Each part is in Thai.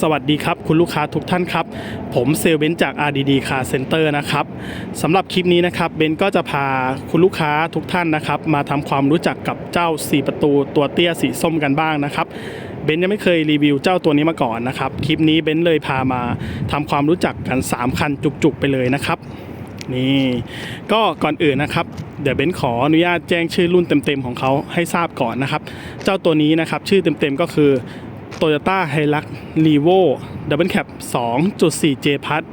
สวัสดีครับ คุณลูกค้าทุกท่านครับ ผมเซลเบนจาก RDD Car Center นะครับสำหรับคลิปนี้นะครับเบนก็จะพาคุณลูกค้าทุกท่านนะครับ มาทำความรู้จักกับเจ้า 4 ประตูตัวเตี้ยสีส้มกันบ้างนะครับเบนยังไม่เคยรีวิวเจ้าตัวนี้มาก่อนนะครับ คลิปนี้เบนเลยพามาทำความรู้จักกัน 3 คันจุกๆไปเลยนะครับนี่ก็ก่อนอื่นนะครับ เดี๋ยวเบนขออนุญาตแจ้งชื่อรุ่นเต็มๆของเขาให้ทราบก่อนนะครับ เจ้าตัวนี้นะครับชื่อเต็มๆก็คือ Toyota Hilux Revo Double Cab 2.4 J Plus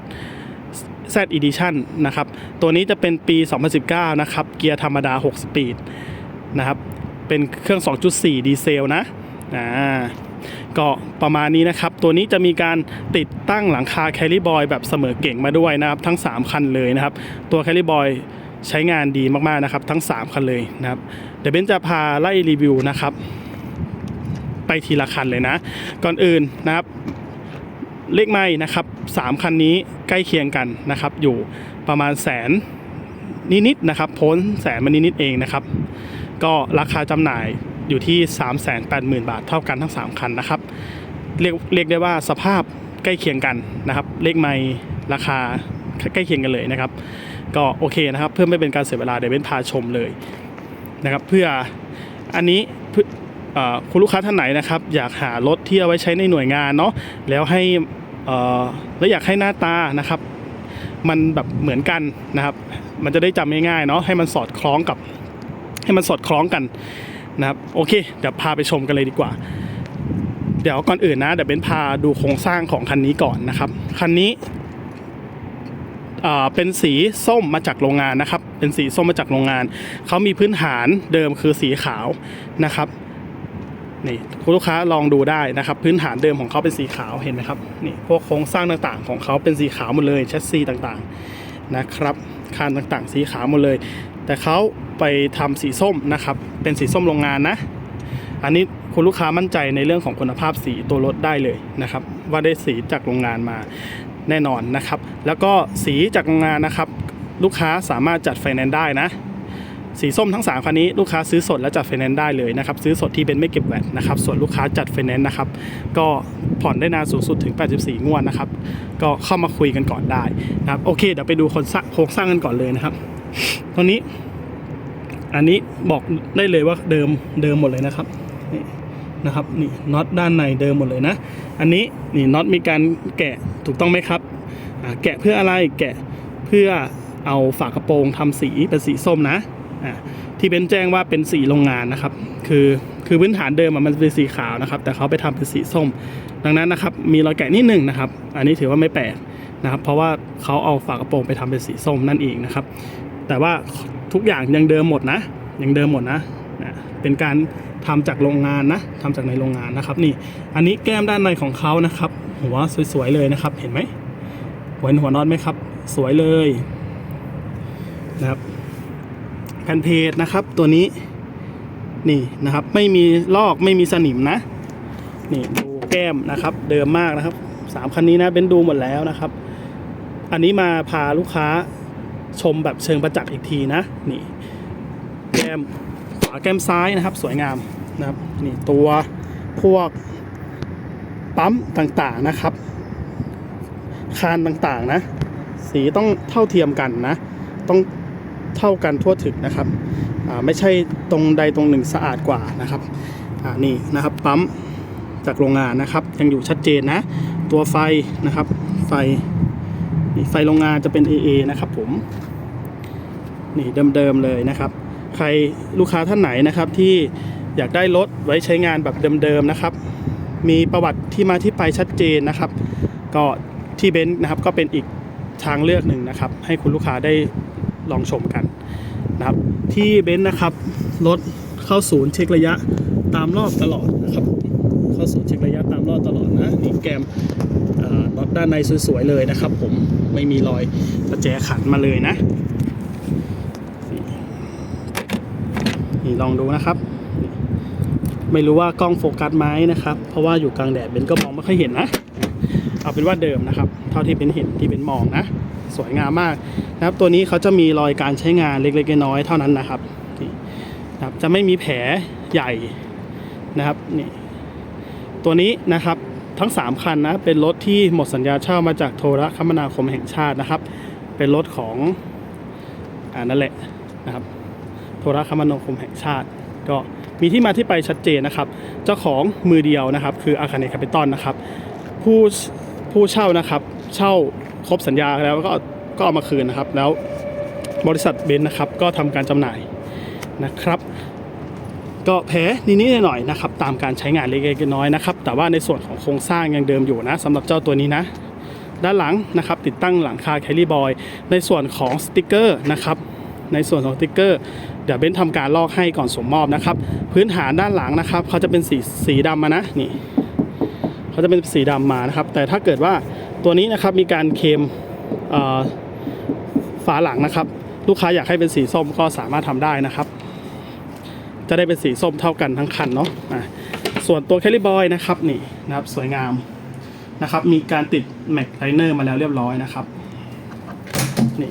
Z Edition นะครับ ตัวนี้จะเป็นปี 2019 นะครับ เกียร์ธรรมดา 6 สปีดนะครับ เป็นเครื่อง 2.4 ดีเซลนะ อ่า ก็ประมาณนี้นะครับ ตัวนี้จะมีการติดตั้งหลังคาแคลิบอยแบบเสมอเก่งมาด้วยนะครับ ทั้ง 3 คันเลยนะครับ ตัวแคลิบอยใช้งานดีมากๆนะครับ ทั้ง 3 คันเลยนะครับ เดี๋ยวเบนจะพาไล่รีวิวนะครับ ไปทีละคันเลยนะ ก่อนอื่นนะครับเลขไม่นะครับสามคันนี้ใกล้เคียงกันนะครับ อยู่ประมาณแสนนิดๆนะครับพ้นแสนมานิดๆเองนะครับ ก็ราคาจำหน่ายอยู่ที่ 3 8 0 0 0 0 บาทเท่ากันทั้ง 3 คันนะครับ เรียกเรียกได้ว่าสภาพใกล้เคียงกันนะครับ เลขไม่ราคาใกล้เคียงกันเลยนะครับ ก็โอเคนะครับ เพื่อไม่เป็นการเสียเวลาเดี๋ยวเบ้นพาชมเลยนะครับ เพื่ออันนี้ คุณลูกค้าท่านไหนนะครับ อยากหารถที่เอาไว้ใช้ในหน่วยงานเนาะแล้วให้แล้วอยากให้หน้าตานะครับ มันแบบเหมือนกันนะครับ มันจะได้จำง่ายๆเนาะให้มันสอดคล้องกับ ให้มันสอดคล้องกันนะครับโอเค เดี๋ยวพาไปชมกันเลยดีกว่า เดี๋ยวก่อนอื่นนะเดี๋ยวเบนพาดูโครงสร้างของคันนี้ก่อนนะครับคันนี้เป็นสีส้มมาจากโรงงานนะครับ เป็นสีส้มมาจากโรงงาน เขามีพื้นฐานเดิมคือสีขาวนะครับ นี่คุณลูกค้าลองดูได้นะครับ พื้นฐานเดิมของเขาเป็นสีขาวเห็นไหมครับนี่พวกโครงสร้างต่างๆ ของเขาเป็นสีขาวหมดเลยแชสซีต่างๆนะครับคานต่างๆ สีขาวหมดเลย แต่เขาไปทำสีส้มนะครับเป็นสีส้มโรงงานนะ อันนี้คุณลูกค้ามั่นใจในเรื่องของคุณภาพสีตัวรถได้เลยนะครับ ว่าได้สีจากโรงงานมาแน่นอนนะครับ แล้วก็สีจากโรงงานนะครับ ลูกค้าสามารถจัดไฟแนนซ์ได้นะ สีส้มทั้ง 3คันนี้ลูกค้าซื้อสดและจัดไฟแนนซ์ได้เลยนะครับซื้อสดที่เป็นไม่เก็บแวตนะครับส่วนลูกค้าจัดไฟแนนซ์นะครับก็ผ่อนได้นานสูงสุดถึง 84 งวดนะครับก็เข้ามาคุยกันก่อนได้นะครับโอเคเดี๋ยวไปดูคนโครงสร้างกันก่อนเลยนะครับตอนนี้ อันนี้บอกได้เลยว่าเดิมเดิมหมดเลยนะครับนี่นะครับนี่น็อตด้านในเดิมหมดเลยนะ อันนี้นี่น็อตมีการแกะถูกต้องไหมครับแกะเพื่ออะไรแกะเพื่อเอาฝากระโปรงทำสีเป็นสีส้มนะ ที่เป็นแจ้งว่าเป็นสีโรงงานนะครับ คือคือพื้นฐานเดิมมันเป็นสีขาวนะครับ แต่เขาไปทำเป็นสีส้ม ดังนั้นนะครับ มีรอยแกะนิดหนึ่งนะครับ อันนี้ถือว่าไม่แปลกนะครับ เพราะว่าเขาเอาฝากระโปรงไปทำเป็นสีส้มนั่นเองนะครับ แต่ว่าทุกอย่างยังเดิมหมดนะยังเดิมหมดนะเป็นการทำจากโรงงานนะทำจากในโรงงานนะครับ นี่ อันนี้แก้มด้านในของเขานะครับ หัวสวยๆเลยนะครับ เห็นไหมหัวเห็นหัวน็อตไหมครับ สวยเลยนะครับ แผ่นเพจนะครับ ตัวนี้นี่นะครับ ไม่มีลอกไม่มีสนิมนะ นี่ดูแก้มนะครับ เดิมมากนะครับสามคันนี้นะเป็นดูหมดแล้วนะครับ อันนี้มาพาลูกค้าชมแบบเชิงประจักษ์อีกทีนะ นี่ แก้มขวาแก้มซ้ายนะครับ สวยงามนะครับนี่ตัวพวกปั๊มต่างๆนะครับ คานต่างๆนะ สีต้องเท่าเทียมกันนะ ต้อง เท่ากันทั่วถึงนะครับไม่ใช่ตรงใดตรงหนึ่งสะอาดกว่านะครับนี่นะครับปั๊มจากโรงงานนะครับ ยังอยู่ชัดเจนนะ ตัวไฟนะครับไฟไฟโรงงานจะเป็น AA นะครับผมนี่เดิมๆเลยนะครับ ใครลูกค้าท่านไหนนะครับที่อยากได้รถไว้ใช้งานแบบเดิมๆนะครับ มีประวัติที่มาที่ไปชัดเจนนะครับ ก็ที่เบนซ์นะครับก็เป็นอีกทางเลือกหนึ่งนะครับ ให้คุณลูกค้าได้ ลองชมกันนะครับที่เบนซ์นะครับรถเข้าศูนย์เช็คระยะตามรอบตลอดนะครับเข้าศูนย์เช็คระยะตามรอบตลอดนะนี่แกมเอ่อน็อตด้านในสวยๆเลยนะครับ ผมไม่มีรอยประแจขันมาเลยนะนี่ลองดูนะครับไม่รู้ว่ากล้องโฟกัสไหมนะครับ เพราะว่าอยู่กลางแดดเบนก็มองไม่ค่อยเห็นนะ เอาเป็นว่าเดิมนะครับ เท่าที่เป็นเห็นที่เป็นมองนะ สวยงามมากนะครับ ตัวนี้เขาจะมีรอยการใช้งานเล็กๆน้อยๆเท่านั้นนะครับนี่นะครับ จะไม่มีแผลใหญ่นะครับนี่ตัวนี้นะครับทั้ง 3 คันนะเป็นรถที่หมดสัญญาเช่ามาจากโทรคมนาคมแห่งชาตินะครับ เป็นรถของอ่านั่นแหละนะครับ โทรคมนาคมแห่งชาติ ก็มีที่มาที่ไปชัดเจนนะครับ เจ้าของมือเดียวนะครับ คืออาคาเนคาปิตอลนะครับ ผู้ผู้เช่านะครับ เช่า ครบสัญญาแล้วก็ก็เอามาคืนนะครับ แล้วบริษัทเบนซ์นะครับ ก็ทำการจำหน่ายนะครับ ก็แพ้นิดๆหน่อยๆนะครับ ตามการใช้งานเล็กๆน้อยๆนะครับ แต่ว่าในส่วนของโครงสร้างยังเดิมอยู่นะสำหรับเจ้าตัวนี้นะ ด้านหลังนะครับ ติดตั้งหลังคาแคลรี่บอยในส่วนของสติกเกอร์นะครับในส่วนของสติกเกอร์เดี๋ยวเบนซ์ทำการลอกให้ก่อนส่งมอบนะครับ พื้นฐานด้านหลังนะครับเขาจะเป็นสีสีดำมานะนี่เขาจะเป็นสีดำมานะครับ แต่ถ้าเกิดว่า ตัวนี้นะครับมีการเคลมฝาหลังนะครับ ลูกค้าอยากให้เป็นสีส้มก็สามารถทำได้นะครับ จะได้เป็นสีส้มเท่ากันทั้งคันเนาะะส่วนตัวแคลิบอยนะครับนี่นะครับสวยงามนะครับ มีการติดแม็กไลเนอร์มาแล้วเรียบร้อยนะครับนี่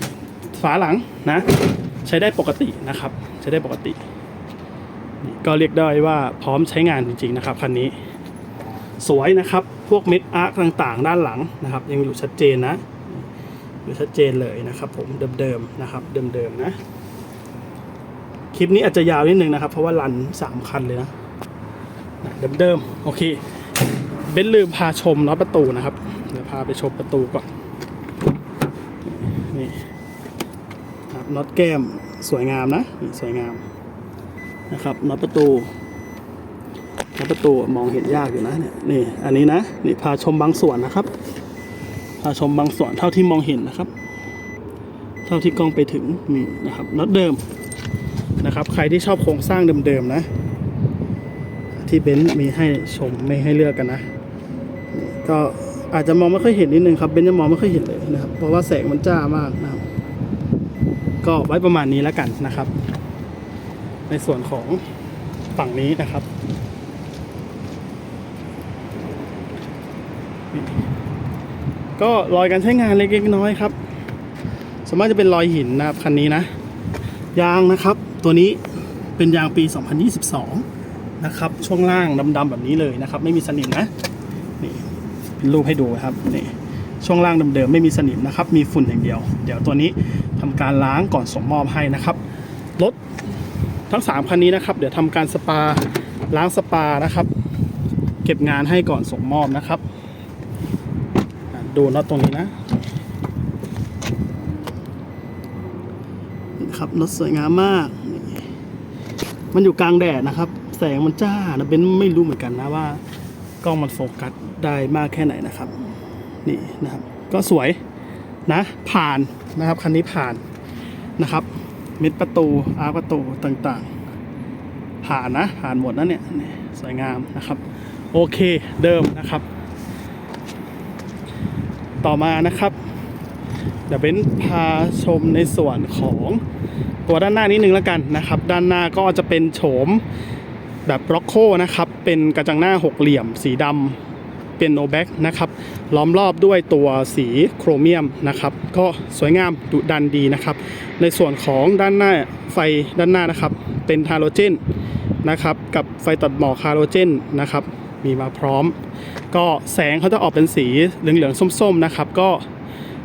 ฝาหลังนะใช้ได้ปกตินะครับ ใช้ได้ปกตินี่ก็เรียกได้ว่าพร้อมใช้งานจริงๆนะครับคันนี้ สวยนะครับ พวกเม็ดอาร์คต่างๆ ด้านหลังนะครับ ยังอยู่ชัดเจนนะ อยู่ชัดเจนเลยนะครับ ผมเดิมๆนะครับ เดิมๆนะ คลิปนี้อาจจะยาวนิดนึงนะครับ เพราะว่ารันสามคันเลยนะเดิมๆโอเคเบนลืมพาชมน็อตประตูนะครับ เดี๋ยวพาไปชมประตูก่อนนี่ครับน็อตแก้มสวยงามนะสวยงามนะครับน็อตประตู น็อตประตูมองเห็นยากอยู่นะเนี่ยนี่อันนี้นะนี่พาชมบางส่วนนะครับพาชมบางส่วนเท่าที่มองเห็นนะครับ เท่าที่กล้องไปถึงนี่นะครับน็อตเดิมนะครับ ใครที่ชอบโครงสร้างเดิมๆนะ ที่เบนซ์มีให้ชมไม่ให้เลือกกันนะนี่ก็อาจจะมองไม่ค่อยเห็นนิดนึงครับเบนซ์จะมองไม่ค่อยเห็นเลยนะครับ เพราะว่าแสงมันจ้ามากนะครับ ก็ไว้ประมาณนี้แล้วกันนะครับ ในส่วนของฝั่งนี้นะครับ ก็รอยการใช้งานเล็กๆน้อยครับสามารถจะเป็นรอยหินนะครับคันนี้นะ ยางนะครับ ตัวนี้เป็นยางปี 2022 นะครับ ช่วงล่างดำๆแบบนี้เลยนะครับ ไม่มีสนิมนะนี่เป็นรูปให้ดูครับนี่ช่วงล่างเดิมๆไม่มีสนิมนะครับ มีฝุ่นอย่างเดียว เดี๋ยวตัวนี้ทำการล้างก่อนส่งมอบให้นะครับรถทั้ง 3 คันนี้นะครับ เดี๋ยวทำการสปาล้างสปานะครับ เก็บงานให้ก่อนส่งมอบนะครับ ดูน็อตตรงนี้นะนี่ครับรถสวยงามมาก มันอยู่กลางแดดนะครับ แสงมันจ้านะเบนไม่รู้เหมือนกันนะว่ากล้องมันโฟกัสได้มากแค่ไหนนะครับ นี่นะครับ ก็สวยนะ ผ่านนะครับคันนี้ผ่านนะครับม็ดประตูอาร์ประตูต่างๆ ผ่านนะผ่านหมดนะเนี่ยสวยงามนะครับ โอเคเดิมนะครับ ต่อมานะครับ เดี๋ยวเบนพาชมในส่วนของตัวด้านหน้านิดนึงแล้วกันนะครับ ด้านหน้าก็จะเป็นโฉมแบบร็อกโคนะครับ เป็นกระจังหน้าหกเหลี่ยม สีดำเป็นโนแบ็กนะครับ ล้อมรอบด้วยตัวสีโครเมียมนะครับ ก็สวยงามดุดันดีนะครับ ในส่วนของด้านหน้าไฟด้านหน้านะครับ เป็นฮาโลเจนนะครับ กับไฟตัดหมอกฮาโลเจนนะครับ มีมาพร้อม ก็แสงเขาจะออกเป็นสีเหลืองๆส้มๆนะครับ ก็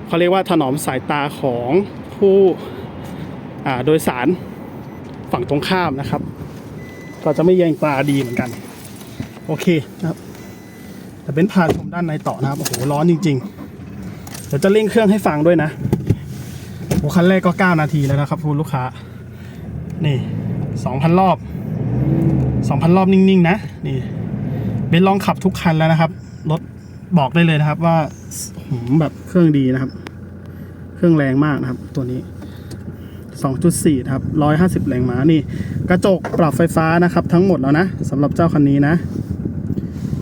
เขาเรียกว่าถนอมสายตาของผู้โดยสารฝั่งตรงข้ามนะครับ ก็จะไม่แยงตาดีเหมือนกัน โอเคนะครับแต่เป็นพาชมด้านในต่อนะครับโอ้โหร้อนจริง ๆ เดี๋ยวจะเร่งเครื่องให้ฟังด้วยนะโอ้คันแรกก็ 9 นาทีแล้วนะครับคุณลูกค้า นี่ 2,000 รอบ 2,000 รอบนิ่ง ๆ นะ นี่ เบนลองขับทุกคันแล้วนะครับ รถบอกได้เลยนะครับว่าหมแบบเครื่องดีนะครับ เครื่องแรงมากนะครับ ตัวนี้ 2.4นะครับ 150 แรงม้านี่ กระจกปรับไฟฟ้านะครับ ทั้งหมดแล้วนะสำหรับเจ้าคันนี้นะ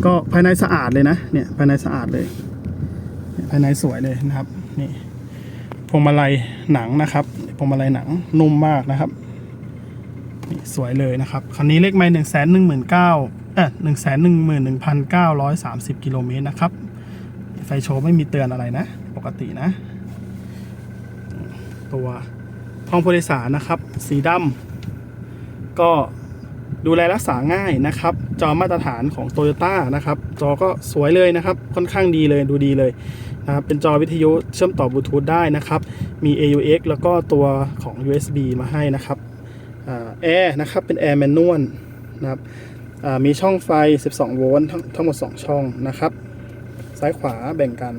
ก็ภายในสะอาดเลยนะ เนี่ยภายในสะอาดเลย ภายในสวยเลยนะครับ นี่พวงมาลัยหนังนะครับพวงมาลัยหนังนุ่มมากนะครับนี่สวยเลยนะครับ คันนี้เลขไม่หนึ่งแสนหนึ่งหมื่นเก้า หนึ่งแสนหนึ่งหมื่นหนึ่งพันเก้าร้อยสามสิบกิโลเมตรนะครับ ไฟโชว์ไม่มีเตือนอะไรนะ ปกตินะ ตัวห้องผู้โดยสารนะครับ สีดำก็ดูแลรักษาง่ายนะครับ จอมาตรฐานของ Toyota นะครับ จอก็สวยเลยนะครับ ค่อนข้างดีเลยดูดีเลยนะครับ เป็นจอวิทยุเชื่อมต่อบลูทูธได้นะครับ มี AUX แล้วก็ตัวของ USB มาให้นะครับแอร์นะครับ เป็นแอร์แมนนวลนะครับ มีช่องไฟ 12 โวลต์ทั้งหมด 2 ช่องนะครับ ซ้ายขวาแบ่งกัน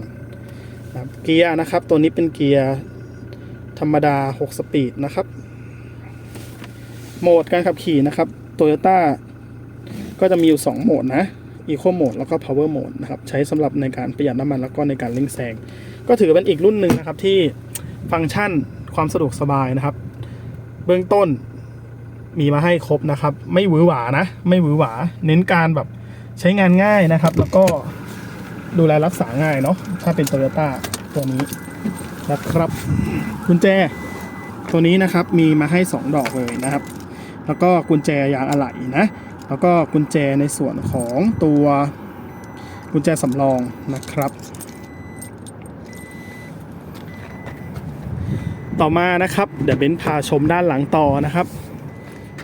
นะเกียร์นะครับ ตัวนี้เป็นเกียร์ธรรมดา 6 สปีดนะครับ โหมดการขับขี่นะครับ Toyota ก็จะมีอยู่ 2 โหมดนะ Eco Mode แล้วก็ Power Mode นะครับ ใช้สำหรับในการประหยัดน้ำมันแล้วก็ในการเร่งแซงก็ถือเป็นอีกรุ่นหนึ่งนะครับที่ฟังก์ชันความสะดวกสบายนะครับ เบื้องต้น มีมาให้ครบนะครับ ไม่หวือหวานะ ไม่หวือหวา เน้นการแบบใช้งานง่ายนะครับ แล้วก็ดูแลรักษาง่ายเนาะถ้าเป็น Toyota ตัวนี้นะครับกุญแจตัวนี้นะครับมีมาให้ 2 ดอกเลยนะครับ แล้วก็กุญแจยางอะไหล่นะ แล้วก็กุญแจในส่วนของตัวกุญแจสำรองนะครับ ต่อมานะครับ เดี๋ยวเบนพาชมด้านหลังต่อนะครับ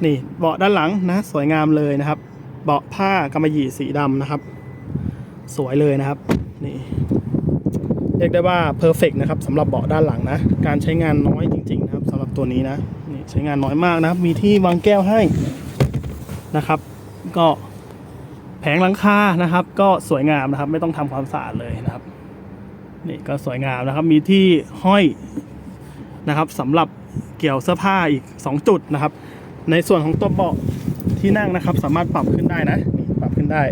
นี่เบาะด้านหลังนะ สวยงามเลยนะครับ เบาะผ้ากำมะหยี่สีดำนะครับ สวยเลยนะครับ นี่เรียกได้ว่าเพอร์เฟกนะครับสำหรับเบาะด้านหลังนะ การใช้งานน้อยจริง ๆ นะครับสำหรับตัวนี้นะนี่ใช้งานน้อยมากนะครับ มีที่วางแก้วให้นะครับ ก็แผงหลังคานะครับ ก็สวยงามนะครับ ไม่ต้องทำความสะอาดเลยนะครับนี่ก็สวยงามนะครับ มีที่ห้อยนะครับสำหรับเกี่ยวเสื้อผ้าอีก 2 จุดนะครับ ในส่วนของตัวเบาะที่นั่งนะครับ สามารถปรับขึ้นได้นะปรับขึ้นได้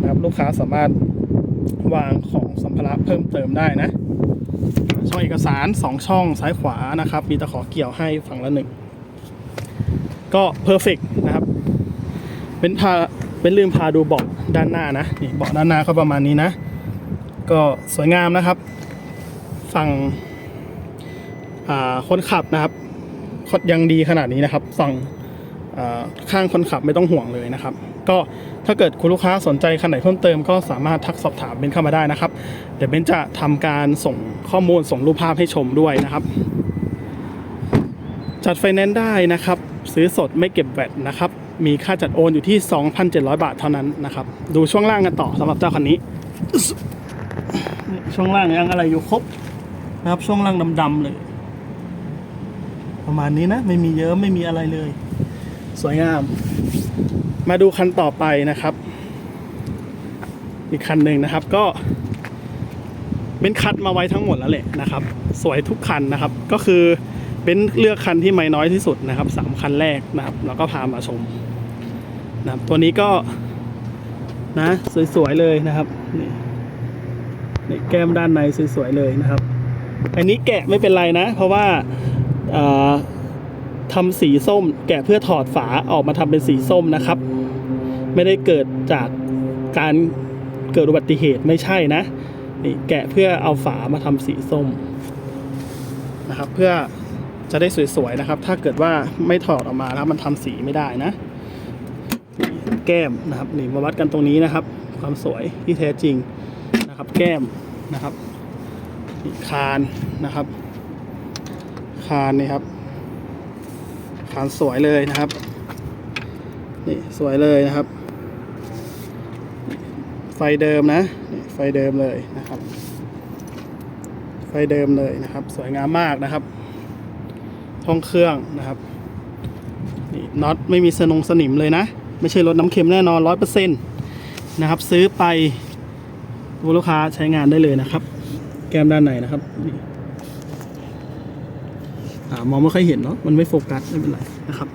นะครับลูกค้าสามารถวางของสัมภาระเพิ่มเติมได้นะ ช่องเอกสาร 2 ช่องซ้ายขวานะครับ มีตะขอเกี่ยวให้ฝั่งละหนึ่งก็เพอร์เฟกนะครับ เป็นพาเป็นลืมพาดูเบาะด้านหน้านะนี่เบาะด้านหน้าก็ประมาณนี้นะ ก็สวยงามนะครับ ฝั่งอ่าคนขับนะครับยังดีขนาดนี้นะครับ ฝั่ง ข้างคนขับไม่ต้องห่วงเลยนะครับ ก็ถ้าเกิดคุณลูกค้าสนใจคันไหนเพิ่มเติมก็สามารถทักสอบถามเบนเข้ามาได้นะครับ เดี๋ยวเบนจะทำการส่งข้อมูลส่งรูปภาพให้ชมด้วยนะครับ จัดไฟแนนซ์ได้นะครับ ซื้อสดไม่เก็บแวตนะครับ มีค่าจัดโอนอยู่ที่ 2,700 บาทเท่านั้นนะครับ ดูช่วงล่างกันต่อสำหรับเจ้าคันนี้ ช่วงล่างยังอะไรอยู่ครบนะครับช่วงล่างดำๆเลย ประมาณนี้นะไม่มีเยอะไม่มีอะไรเลย สวยงาม มาดูคันต่อไปนะครับ อีกคันหนึ่งนะครับก็เป็นคัดมาไว้ทั้งหมดแล้วแหละนะครับ สวยทุกคันนะครับ ก็คือเป็นเลือกคันที่ไม่น้อยที่สุดนะครับสามคันแรกนะครับ แล้วก็พามาชมนะครับตัวนี้ก็นะสวยๆเลยนะครับนี่นี่แก้มด้านในสวยๆเลยนะครับ อันนี้แกะไม่เป็นไรนะ เพราะว่าอ่อ ทำสีส้ม แกะเพื่อถอดฝาออกมาทำเป็นสีส้มนะครับ ไม่ได้เกิดจากการเกิดอุบัติเหตุไม่ใช่นะนี่แกะเพื่อเอาฝามาทำสีส้มนะครับ เพื่อจะได้สวยๆนะครับ ถ้าเกิดว่าไม่ถอดออกมาแล้วมันทำสีไม่ได้นะ แก้มนะครับนี่มาวัดกันตรงนี้นะครับ ความสวยที่แท้จริงนะครับ แก้มนะครับคานนะครับ คานนี่ครับ คานสวยเลยนะครับ นี่สวยเลยนะครับ ไฟเดิมนะนี่ไฟเดิมเลยนะครับ ไฟเดิมเลยนะครับ สวยงามมากนะครับห้องเครื่องนะครับนี่น็อตไม่มีสนงสนิมเลยนะ ไม่ใช่รถน้ำเค็มแน่นอนร้อยเปอร์เซ็นต์นะครับ ซื้อไปลูกค้าใช้งานได้เลยนะครับ แก้มด้านในนะครับนี่ มองไม่ค่อยเห็นเนาะมันไม่โฟกัสไม่เป็นไรนะครับ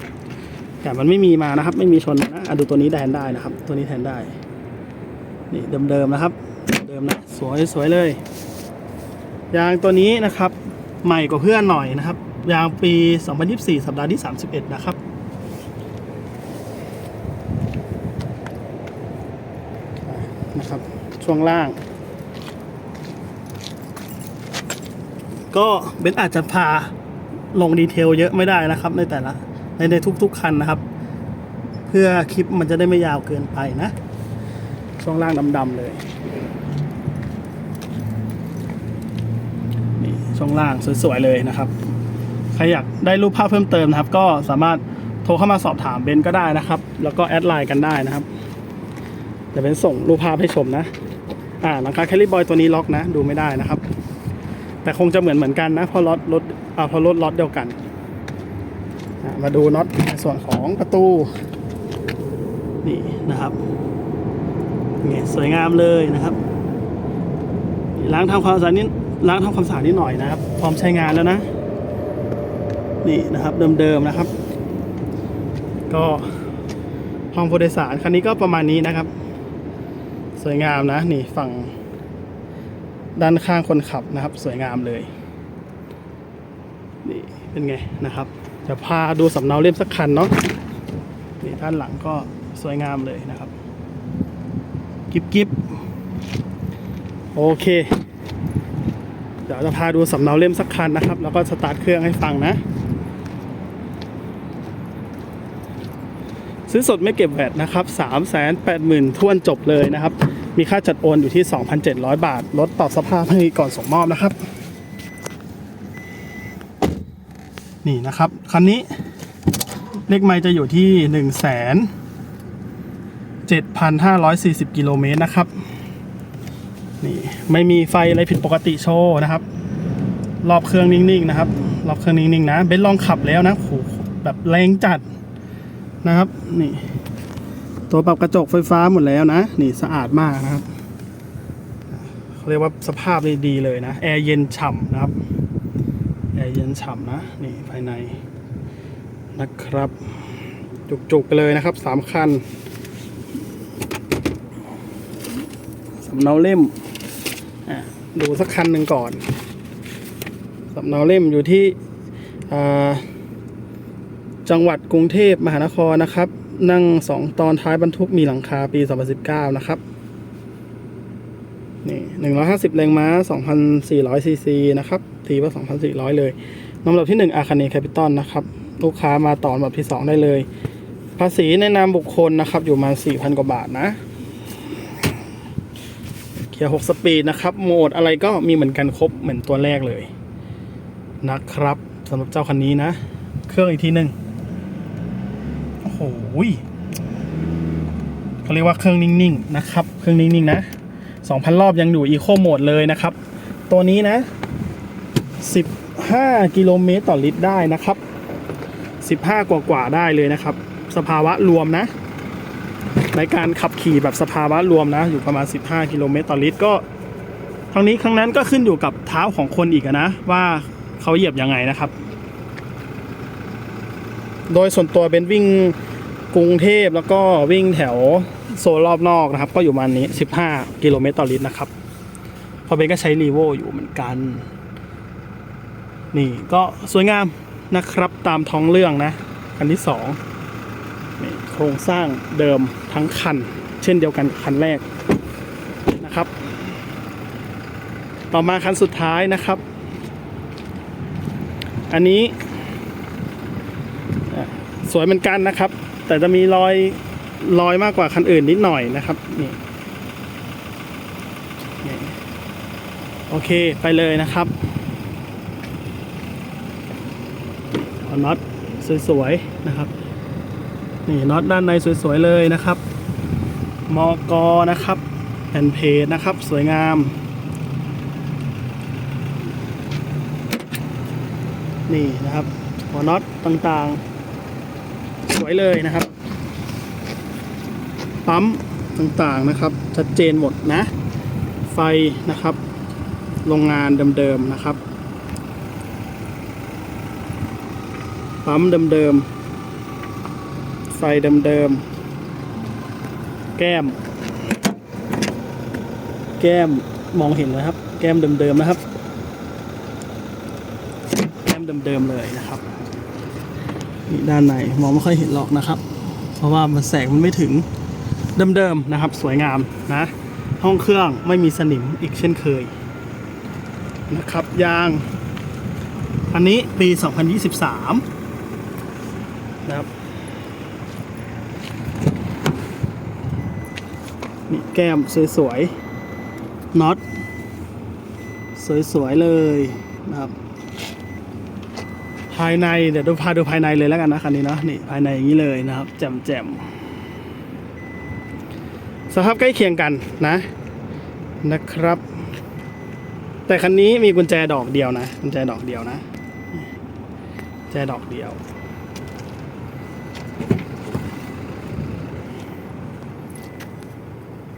แต่มันไม่มีมานะครับ ไม่มีชนนะดูตัวนี้แทนได้นะครับ ตัวนี้แทนได้นี่เดิมๆนะครับ เดิมนะสวยสวยเลย ยางตัวนี้นะครับ ใหม่กว่าเพื่อนหน่อยนะครับ ยางปี 2024 สัปดาห์ที่ 31 นะครับนะครับ ช่วงล่าง ก็เบนอาจจะพา ลงดีเทลเยอะไม่ได้นะครับ ในแต่ละในในทุก ๆ คันนะครับ เพื่อคลิปมันจะได้ไม่ยาวเกินไปนะ ช่วงล่างดำๆเลยนี่ช่วงล่างสวยๆเลยนะครับใครอยากได้รูปภาพเพิ่มเติมนะครับ ก็สามารถโทรเข้ามาสอบถามเบนก็ได้นะครับ แล้วก็แอดไลน์กันได้นะครับเดี๋ยวเป็นส่งรูปภาพให้ชมนะอ่าหลังคาแคลริบอยตัวนี้ล็อกนะ ดูไม่ได้นะครับ แต่คงจะเหมือนเหมือนกันนะเพราะรถรถอ่าเพราะรถล็อตเดียวกันมาดูน็อตในส่วนของประตู นี่นะครับนี่สวยงามเลยนะครับ ล้างทำความสะอาดนิดล้างทำความสะอาดนิดหน่อยนะครับ พร้อมใช้งานแล้วนะ นี่นะครับเดิมๆนะครับ ก็ห้องผู้โดยสารคันนี้ก็ประมาณนี้นะครับ สวยงามนะ นี่ฝั่ง ด้านข้างคนขับนะครับ สวยงามเลยนี่เป็นไงนะครับ จะพาดูสำเนาเล่มสักคันเนาะนี่ด้านหลังก็สวยงามเลยนะครับ กิบกิบโอเค เดี๋ยวจะพาดูสำเนาเล่มสักคันนะครับ แล้วก็สตาร์ทเครื่องให้ฟังนะ ซื้อสดไม่เก็บแวตนะครับ3 8 0 0 0 0ทวนจบเลยนะครับ มีค่าจัดโอนอยู่ที่ 2,700 บาท ลดปรับสภาพให้ก่อนส่งมอบนะครับ นี่นะครับ คันนี้เลขไมล์จะอยู่ที่ 1 0 0 0 0 7,540 กิโลเมตรนะครับ นี่ไม่มีไฟอะไรผิดปกติโชว์นะครับ รอบเครื่องนิ่งๆนะครับ รอบเครื่องนิ่งๆนะ เบนลองขับแล้วนะโหแบบแรงจัดนะครับ นี่ ตัวปรับกระจกไฟฟ้าหมดแล้วนะ นี่สะอาดมากนะครับเขาเรียกว่าสภาพดีเลยนะ แอร์เย็นฉ่ำนะครับ แอร์เย็นฉ่ำนะ นี่ภายในนะครับ จุกๆไปเลยนะครับสามคันสำเนาเล่มอะดูสักคันหนึ่งก่อนสำเนาเล่มอยู่ที่อ่าจังหวัดกรุงเทพมหานครนะครับ นั่งสองตอนท้ายบรรทุกมีหลังคาปี 2019 นะครับ นี่ 150 แรงม้า 2,400 ซีซีนะครับ ทีว่า 2,400 เลยลำดับที่ 1 อาคาเนแคปิตอลนะครับ ลูกค้ามาต่อลำดับที่ 2 ได้เลย ภาษีในนามบุคคลนะครับ อยู่มา4,000 กว่าบาทนะเกียร์6สปีดนะครับ โหมดอะไรก็มีเหมือนกันครบเหมือนตัวแรกเลย นะครับสำหรับเจ้าคันนี้นะ เครื่องอีกทีหนึ่ง โอ้โหยเขาเรียกว่าเครื่องนิ่งๆนะครับ เครื่องนิ่งๆนะ2,000 รอบยังอยู่อีโคโหมดเลยนะครับ ตัวนี้นะ 15 กิโลเมตรต่อลิตรได้นะครับ 15 กว่าๆได้เลยนะครับ สภาวะรวมนะ ในการขับขี่แบบสภาวะรวมนะ อยู่ประมาณ 15 กิโลเมตรต่อลิตรก็ครั้งนี้ครั้งนั้นก็ขึ้นอยู่กับเท้าของคนอีกนะ ว่าเขาเหยียบยังไงนะครับ โดยส่วนตัวเป็นวิ่งกรุงเทพแล้วก็วิ่งแถวโซนรอบนอกนะครับ ก็อยู่ประมาณนี้ 15 กิโลเมตรต่อลิตรนะครับพอเบนก็ใช้รีโวอยู่เหมือนกัน นี่ก็สวยงามนะครับตามท้องเรื่องนะคันที่สองนี่โครงสร้างเดิมทั้งคัน เช่นเดียวกันคันแรกนะครับ ต่อมาคันสุดท้ายนะครับ อันนี้ วยเหมือนกันนะครับ แต่จะมีรอยรอยมากกว่าคันอื่นนิดหน่อยนะครับนี่โอเคไปเลยนะครับน็อตสวยๆนะครับนี่น็อตด้านในสวยๆเลยนะครับมอกอนะครับแผ่นเพจนะครับสวยงาม นี่นะครับหัวน็อตต่างๆ วยเลยนะครับ ปั๊มต่างๆนะครับ ชัดเจนหมดนะ ไฟนะครับ โรงงานเดิมๆนะครับ ปั๊มเดิมๆ ไฟเดิมๆ แก้ม แก้มมองเห็นนะครับ แก้มเดิมๆนะครับ แก้มเดิมๆเลยนะครับ นี่ด้านในมองไม่ค่อยเห็นหรอกนะครับ เพราะว่ามันแสงมันไม่ถึงเดิมๆนะครับ สวยงามนะ ห้องเครื่องไม่มีสนิมอีกเช่นเคยนะครับยางอันนี้ปี 2023 นะครับนี่แก้มสวยๆน็อตสวยๆเลยนะครับ ภายในเดี๋ยวดูพาดูภายในเลยแล้วกันนะคันนี้เนาะนี่ภายในอย่างนี้เลยนะครับแจ่มแจ่มสภาพใกล้เคียงกันนะนะครับ แต่คันนี้มีกุญแจดอกเดียวนะ กุญแจดอกเดียวนะแจดอกเดียว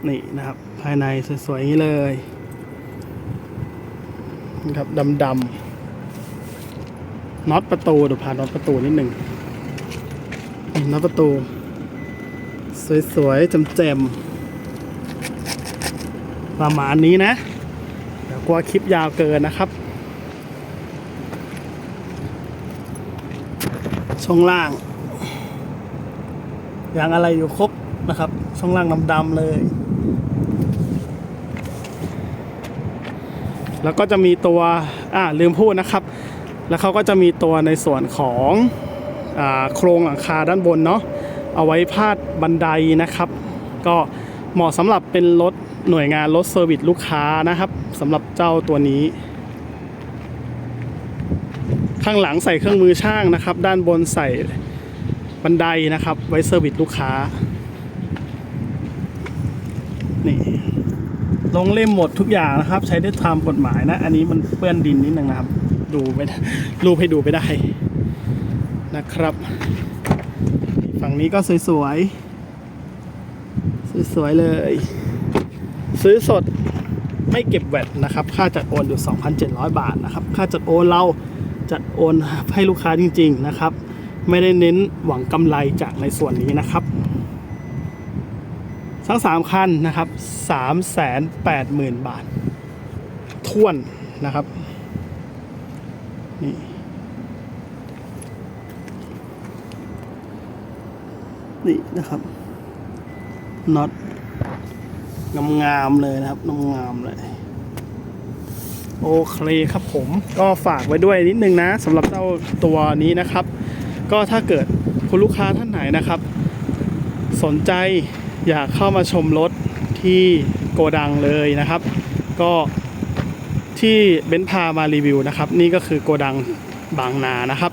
นี่นะครับภายในสวยๆอย่างนี้เลยนะครับดำๆ น็อตประตูเดี๋ยวพาน็อตประตูนิดหนึ่งน็อตประตู สวยๆแจมๆประมาณนี้นะ เดี๋ยวกลัวคลิปยาวเกินนะครับ ช่องล่างยางอะไรอยู่ครบนะครับ ช่องล่างดำๆเลย แล้วก็จะมีตัว อ่าลืมพูดนะครับ แล้วเขาก็จะมีตัวในส่วนของอโครงหลังคาด้านบนเนาะเอาไว้พาดบันไดนะครับ ก็เหมาะสำหรับเป็นรถหน่วยงานรถเซอร์วิสลูกค้านะครับสำหรับเจ้าตัวนี้ ข้างหลังใส่เครื่องมือช่างนะครับ ด้านบนใส่บันไดนะครับ ไว้เซอร์วิสลูกค้านี่ลงเล่มหมดทุกอย่างนะครับ ใช้ได้ตามกฎหมายนะ อันนี้มันเปื้อนดินนิดนึงนะครับ ดูไปได้รูปให้ดูไปได้นะครับ ฝั่งนี้ก็สวยๆ สวยๆเลย ซื้อสดไม่เก็บแวตนะครับ ค่าจัดโอนอยู่ 2,700 บาทนะครับ ค่าจัดโอนเราจัดโอนให้ลูกค้าจริง ๆนะครับ ไม่ได้เน้นหวังกำไรจากในส่วนนี้นะครับทั้ง 3 คันนะครับ380,000 บาท ทวนนะครับ นี่นี่นะครับน็อตงามๆเลยนะครับงามเลย โอเคครับผมก็ฝากไว้ด้วยนิดนึงนะสำหรับเจ้าตัวนี้นะครับ ก็ถ้าเกิดคุณลูกค้าท่านไหนนะครับ สนใจอยากเข้ามาชมรถที่โกดังเลยนะครับ ก็ ที่เบนซ์พามารีวิวนะครับ นี่ก็คือโกดังบางนานะครับ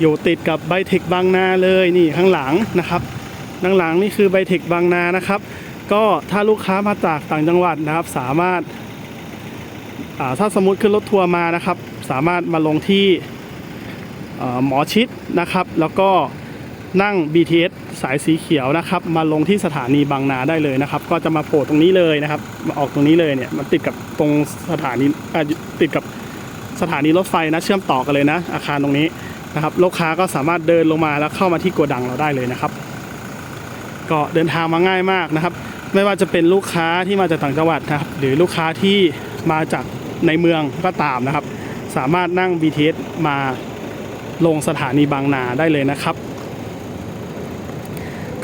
อยู่ติดกับไบเทคบางนาเลยนี่ข้างหลังนะครับข้างหลังนี่คือไบเทคบางนานะครับ ก็ถ้าลูกค้ามาจากต่างจังหวัดนะครับ สามารถาถ้าสมมติขึ้นรถทัวร์มานะครับ สามารถมาลงที่หมอชิดนะครับ แล้วก็นั่ง BTS สายสีเขียวนะครับ มาลงที่สถานีบางนาได้เลยนะครับ ก็จะมาโผล่ตรงนี้เลยนะครับมาออกตรงนี้เลยเนี่ยมันติดกับตรงสถานีติดกับสถานีรถไฟนะเชื่อมต่อกันเลยนะ อาคารตรงนี้นะครับลูกค้าก็สามารถเดินลงมาแล้วเข้ามาที่โกดังเราได้เลยนะครับ ก็เดินทางมาง่ายมากนะครับ ไม่ว่าจะเป็นลูกค้าที่มาจากต่างจังหวัดนะครับ หรือลูกค้าที่มาจากในเมืองก็ตามนะครับ สามารถนั่ง BTS มาลงสถานีบางนาได้เลยนะครับ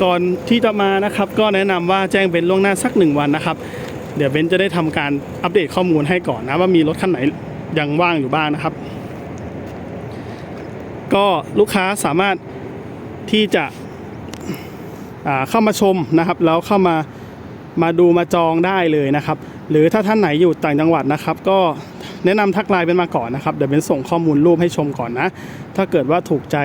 ก่อนที่จะมานะครับ ก็แนะนำว่าแจ้งเป็นล่วงหน้าสักหนึ่งวันนะครับ เดี๋ยวเบนจะได้ทำการอัปเดตข้อมูลให้ก่อนนะว่ามีรถคันไหนยังว่างอยู่บ้างนะครับ ก็ลูกค้าสามารถที่จะเข้ามาชมนะครับ แล้วเข้ามามาดูมาจองได้เลยนะครับ หรือถ้าท่านไหนอยู่ต่างจังหวัดนะครับ ก็แนะนำทักไลน์เป็นมาก่อนนะครับเดี๋ยวเป็นส่งข้อมูลรูปให้ชมก่อนนะ ถ้าเกิดว่าถูกใจ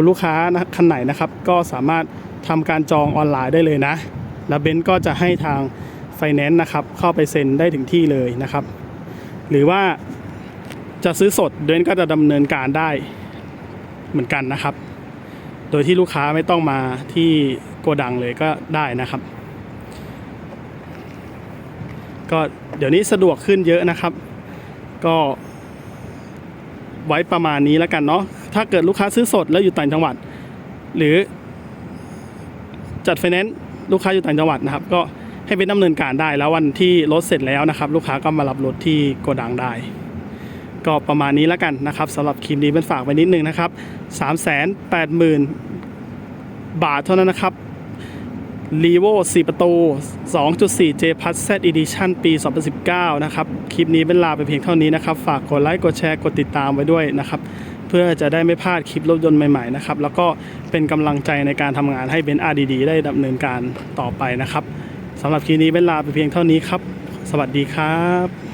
คุณลูกค้านะคันไหนนะครับ ก็สามารถทำการจองออนไลน์ได้เลยนะ แล้วเบนซ์ก็จะให้ทางไฟแนนซ์นะครับ เข้าไปเซ็นได้ถึงที่เลยนะครับ หรือว่าจะซื้อสดเบนซ์ก็จะดำเนินการได้เหมือนกันนะครับ โดยที่ลูกค้าไม่ต้องมาที่โกดังเลยก็ได้นะครับ ก็เดี๋ยวนี้สะดวกขึ้นเยอะนะครับ ก็ไว้ประมาณนี้แล้วกันเนาะ ถ้าเกิดลูกค้าซื้อสดแล้วอยู่ต่างจังหวัด หรือจัดไฟแนนซ์ลูกค้าอยู่ต่างจังหวัดนะครับ ก็ให้เป็นดำเนินการได้แล้ววันที่รถเสร็จแล้วนะครับ ลูกค้าก็มารับรถที่โกดังได้ ก็ประมาณนี้แล้วกันนะครับสำหรับคลิปนี้เป็นฝากไว้นิดนึงนะครับ 380,000 บาทเท่านั้นนะครับ r e v o 4ประตู 2.4 J Plus Z Edition ปี 2019 นะครับ คลิปนี้เป็นลาไปเพียงเท่านี้นะครับ ฝากกดไลค์ กดแชร์ กดติดตามไว้ด้วยนะครับ เพื่อจะได้ไม่พลาดคลิปรถยนต์ใหม่ๆนะครับ แล้วก็เป็นกำลังใจในการทำงานให้เบนซ์อาดีได้ดำเนินการต่อไปนะครับสำหรับคลิปนี้เป็นลาไปเพียงเท่านี้ครับ สวัสดีครับ